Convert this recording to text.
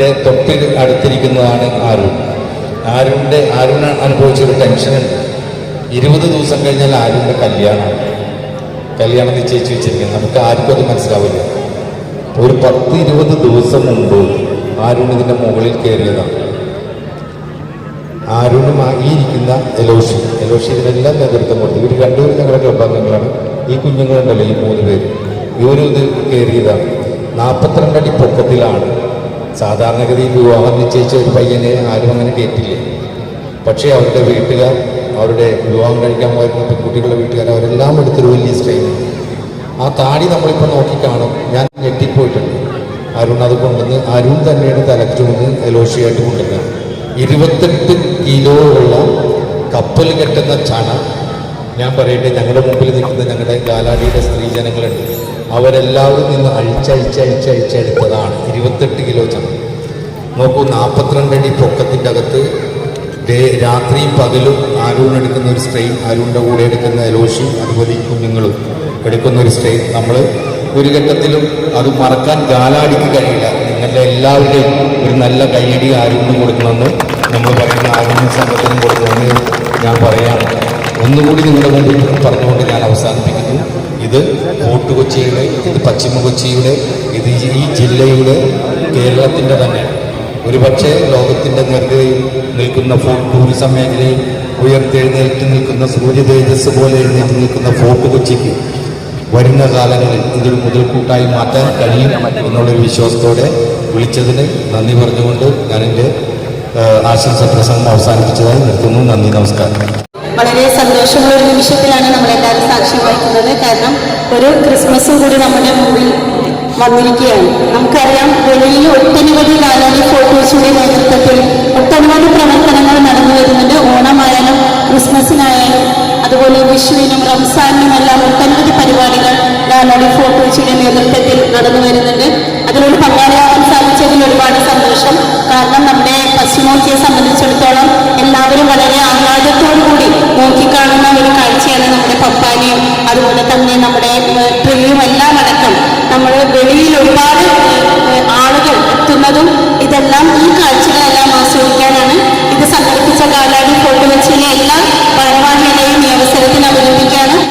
എന്റെ തൊട്ട് അടുത്തിരിക്കുന്നതാണ് ആരുൺ ആരുണിന്റെ ആരുൺ അനുഭവിച്ചൊരു ടെൻഷനുണ്ട്. ഇരുപത് ദിവസം കഴിഞ്ഞാൽ ആരുണിന്റെ കല്യാണം. കല്യാണം നിശ്ചയിച്ച് വെച്ചിരിക്കുന്നത് നമുക്ക് ആർക്കും അത് മനസ്സിലാവില്ല. ഒരു പത്ത് ഇരുപത് ദിവസം മുമ്പ് ആരുൺ ഇതിന്റെ മുകളിൽ കയറിയതാണ്. ആരുണും മാങ്ങിയിരിക്കുന്ന എലോഷി. എലോഷി ഇതിനെല്ലാം നേതൃത്വം കൊടുത്തു. ഇവർ രണ്ടുപേരും ഞങ്ങളുടെ ക്ലബാംഗങ്ങളാണ് ഈ കുഞ്ഞുങ്ങളുണ്ടല്ലോ ഈ മൂന്ന് പേര്. ഇവരും ഇത് കയറിയതാണ്. നാൽപ്പത്തിരണ്ടടി പൊക്കത്തിലാണ് സാധാരണഗതിയിൽ വിവാഹം നിശ്ചയിച്ച ഒരു പയ്യനെ ആരും അങ്ങനെ കയറ്റില്ല പക്ഷേ അവരുടെ വീട്ടുകാർ അവരുടെ വിവാഹം കഴിക്കാൻ പോയിരുന്ന പെൺകുട്ടികളുടെ വീട്ടുകാർ അവരെല്ലാം എടുത്തൊരു വലിയ സ്ട്രെയിൻ ആ താടി നമ്മളിപ്പോൾ നോക്കിക്കാണും. ഞാൻ ഞെട്ടിപ്പോയിട്ടുണ്ട്. അരുൺ അത് കൊണ്ടുവന്ന് അരുൺ തന്നെയാണ് തലച്ചുമന്ന് എലോഷിയായിട്ട് കൊണ്ടുവരുന്നത്. ഇരുപത്തെട്ട് കിലോ ഉള്ള കപ്പൽ കെട്ടുന്ന ചണ ഞാൻ പറയട്ടെ ഞങ്ങളുടെ മുമ്പിൽ നിൽക്കുന്ന ഞങ്ങളുടെ ഗാലാടിയുടെ സ്ത്രീജനങ്ങളുണ്ട് അവരെല്ലാവരും നിന്ന് അഴിച്ചഴിച്ചഴിച്ചഴിച്ചെടുത്തതാണ് ഇരുപത്തെട്ട് കിലോ ചണം നോക്കൂ നാൽപ്പത്തിരണ്ട് അടി പൊക്കത്തിന്റെ അകത്ത് രാത്രിയും പകലും ആരൂൺ എടുക്കുന്ന ഒരു സ്ട്രെയിൻ ആരൂണിന്റെ കൂടെ എടുക്കുന്ന എലോഷി അതുപോലെ ഈ കുഞ്ഞുങ്ങളും എടുക്കുന്ന ഒരു സ്ട്രെയിൻ. നമ്മൾ ഒരു ഘട്ടത്തിലും അത് മറക്കാൻ ഗാലാടിക്ക് കഴിയില്ല. നിങ്ങളുടെ എല്ലാവരുടെയും ഒരു നല്ല കൈയടി ആരൂണ് കൊടുക്കണമെന്ന് നമ്മൾ പറയുന്ന ആരൂണിന് സംഘത്തിനും കൊടുക്കണമെന്ന് ഞാൻ പറയാണ് ഒന്നുകൂടി നിങ്ങളുടെ മുമ്പിൽ പറഞ്ഞുകൊണ്ട് ഞാൻ അവസാനിപ്പിക്കുന്നു. ഇത് ഫോർട്ട് കൊച്ചിയുടെ ഇത് പശ്ചിമ കൊച്ചിയുടെ ഇത് ഈ ജില്ലയുടെ കേരളത്തിന്റെ തന്നെ. ഒരുപക്ഷെ ലോകത്തിന്റെ നെറുകയിൽ നിൽക്കുന്ന ഫോർട്ട് ടൂറിസം മേഖലയിൽ ഉയർത്തെഴുന്നേറ്റ് നിൽക്കുന്ന സൂര്യ തേജസ് പോലെ എഴുന്നേറ്റ് നിൽക്കുന്ന ഫോർട്ട് കൊച്ചിക്ക് വരുന്ന കാലങ്ങളിൽ ഇതൊരു മുതൽക്കൂട്ടായി മാറ്റാൻ കഴിയും എന്നുള്ളൊരു വിശ്വാസത്തോടെ വിളിച്ചതിന് നന്ദി പറഞ്ഞുകൊണ്ട് ഞാൻ ആശംസ പ്രസംഗം അവസാനിപ്പിച്ചതായി നിർത്തുന്നു. നന്ദി നമസ്കാരം. വളരെ സന്തോഷമുള്ള ഒരു നിമിഷത്തിലാണ് നമ്മളെല്ലാവരും സാക്ഷ്യം വഹിക്കുന്നത്. കാരണം ഒരു ക്രിസ്മസും കൂടി നമ്മുടെ മുമ്പിൽ വന്നിരിക്കുകയാണ്. നമുക്കറിയാം വെളിയിൽ ഒട്ടനവധി കാലാവധി ഫോട്ടോസിന്റെ നേതൃത്വത്തിൽ ഒട്ടനവധി പ്രവർത്തനങ്ങൾ നടന്നു വരുന്നുണ്ട്. ഓണമായാലും ക്രിസ്മസിനായാലും അതുപോലെ വിഷുവിനും റംസാനിനും എല്ലാം ഒട്ടനവധി പരിപാടികൾ കാലാവധി ഫോട്ടോസിന്റെ നേതൃത്വത്തിൽ നടന്നു വരുന്നുണ്ട്. അതിലൊരു പങ്കാളിയാവാൻ സാധിച്ചതിൽ ഒരുപാട് സന്തോഷം. കാരണം നമ്മുടെ പശ്ചിമോക്കിയെ സംബന്ധിച്ചിടത്തോളം എല്ലാവരും വളരെ ആഹ്ലാദത്തോടു കൂടി നോക്കിക്കാണുന്ന ഒരു കാഴ്ചയാണ് നമ്മുടെ പപ്പാനിയും അതുപോലെ തന്നെ നമ്മുടെ ഏഹ്, ട്രീയും എല്ലാം അടക്കം നമ്മൾ വെളിയിൽ ഒരുപാട് ആളുകൾ എത്തുന്നതും ഇതെല്ലാം ഈ കാഴ്ചകളെല്ലാം ആസ്വദിക്കാനാണ്. ഇത് സംഘടിപ്പിച്ച കാലാടി ഫോട്ടോ വെച്ചിലെ എല്ലാ